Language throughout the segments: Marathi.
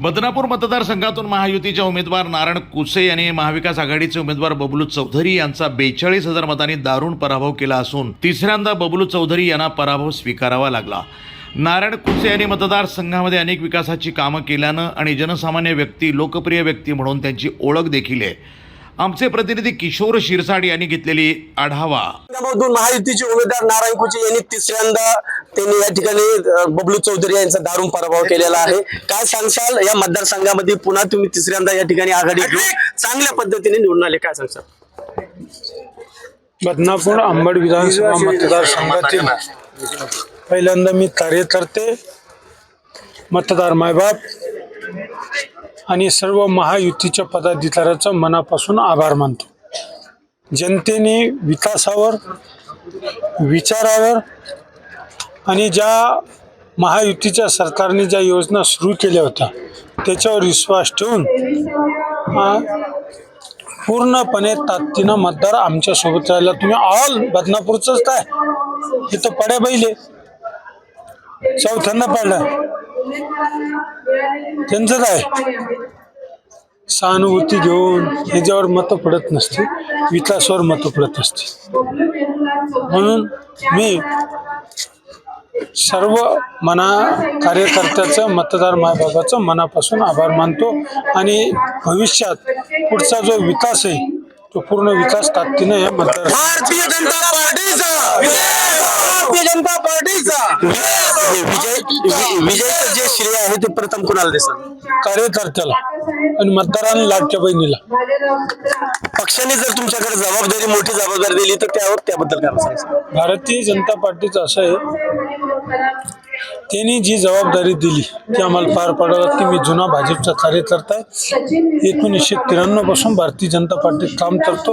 बदनापूर मतदारसंघातून महायुतीच्या उमेदवार नारायण कुसे यांनी महाविकास आघाडीचे उमेदवार बबलू चौधरी यांचा बेचाळीस हजार मतांनी दारुण पराभव केला असून तिसऱ्यांदा बबलू चौधरी यांना पराभव स्वीकारावा लागला. नारायण कुसे यांनी मतदारसंघामध्ये अनेक विकासाची कामं केल्यानं आणि जनसामान्य व्यक्ती लोकप्रिय व्यक्ती म्हणून त्यांची ओळख देखील आहे. आमचे प्रतिनिधी किशोर शिरसाट यांनी घेतलेली आढावा. मधून महायुतीचे उमेदवार नारायण कुचे यांनी तिसऱ्यांदा त्यांनी या ठिकाणी बबलू चौधरी यांचा दारुण पराभव केलेला आहे. काय सांगशाल? या मतदारसंघामध्ये पुन्हा तुम्ही तिसऱ्यांदा या ठिकाणी आघाडी घेऊन चांगल्या पद्धतीने निवडून आले. काय सांगशाल? बदनापूर अंबड विधानसभा मतदारसंघातील पहिल्यांदा मी कार्यकर्ते मतदार मायबाप आणि सर्व महायुतीच्या पदाधिकाऱ्याचा मनापासून आभार मानतो. जनतेने विकासावर विचारावर आणि ज्या महायुतीच्या सरकारने ज्या योजना सुरू केल्या होत्या त्याच्यावर विश्वास ठेवून पूर्णपणे ताकदीनं मतदार आमच्यासोबत राहिला. तुम्ही ऑल बदनापूरचंच काय? इथं पड्या बैले. चौथ्यांदा पडला. त्यांचं काय? सहानुभूती घेऊन ह्याच्यावर मतं पडत नसते विकासावर मतं पडत असते म्हणून मी सर्व मना कार्यकर्त्याचं मतदार मायबाबाचं मनापासून आभार मानतो आणि भविष्यात पुढचा जो विकास आहे तो पूर्ण विकास ताकदीनं या मतदार भारतीय जनता पार्टीचा! भारतीय जनता पार्टीचा! विजय विजयाचं जे श्रेय आहे ते प्रथम कुणाला दिसल कार्यकर्त्याला आणि मतदारांना लाडक्या बहिणीला. पक्षाने जर तुमच्याकडे जबाबदारी मोठी जबाबदारी दिली तर त्यावर त्याबद्दल काय सांगशाल भारतीय जनता पार्टीचं असं आहे त्यांनी जी जबाबदारी दिली ती आम्हाला पार पाडावी लागते मी जुना भाजपचा कार्यकर्ता आहे. एकोणीसशे त्र्याण्णवपासून भारतीय जनता पार्टीत काम करतो.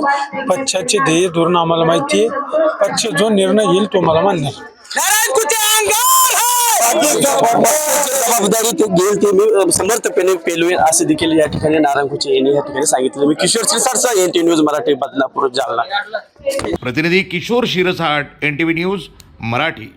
पक्षाचे ध्येय धोरण आम्हाला माहिती आहे. पक्ष जो निर्णय घेईल तो मला मान्य आहे. जबाबदारी ते घेईल ते मी समर्थपणे पेलवेन असे देखील या ठिकाणी नारायणकुचे यांनी या ठिकाणी सांगितलं मी Kishor श्रीसारचा N T news Marathi Badlapur Jalna. प्रतिनिधी Kishor Shirsat N T V news Marathi.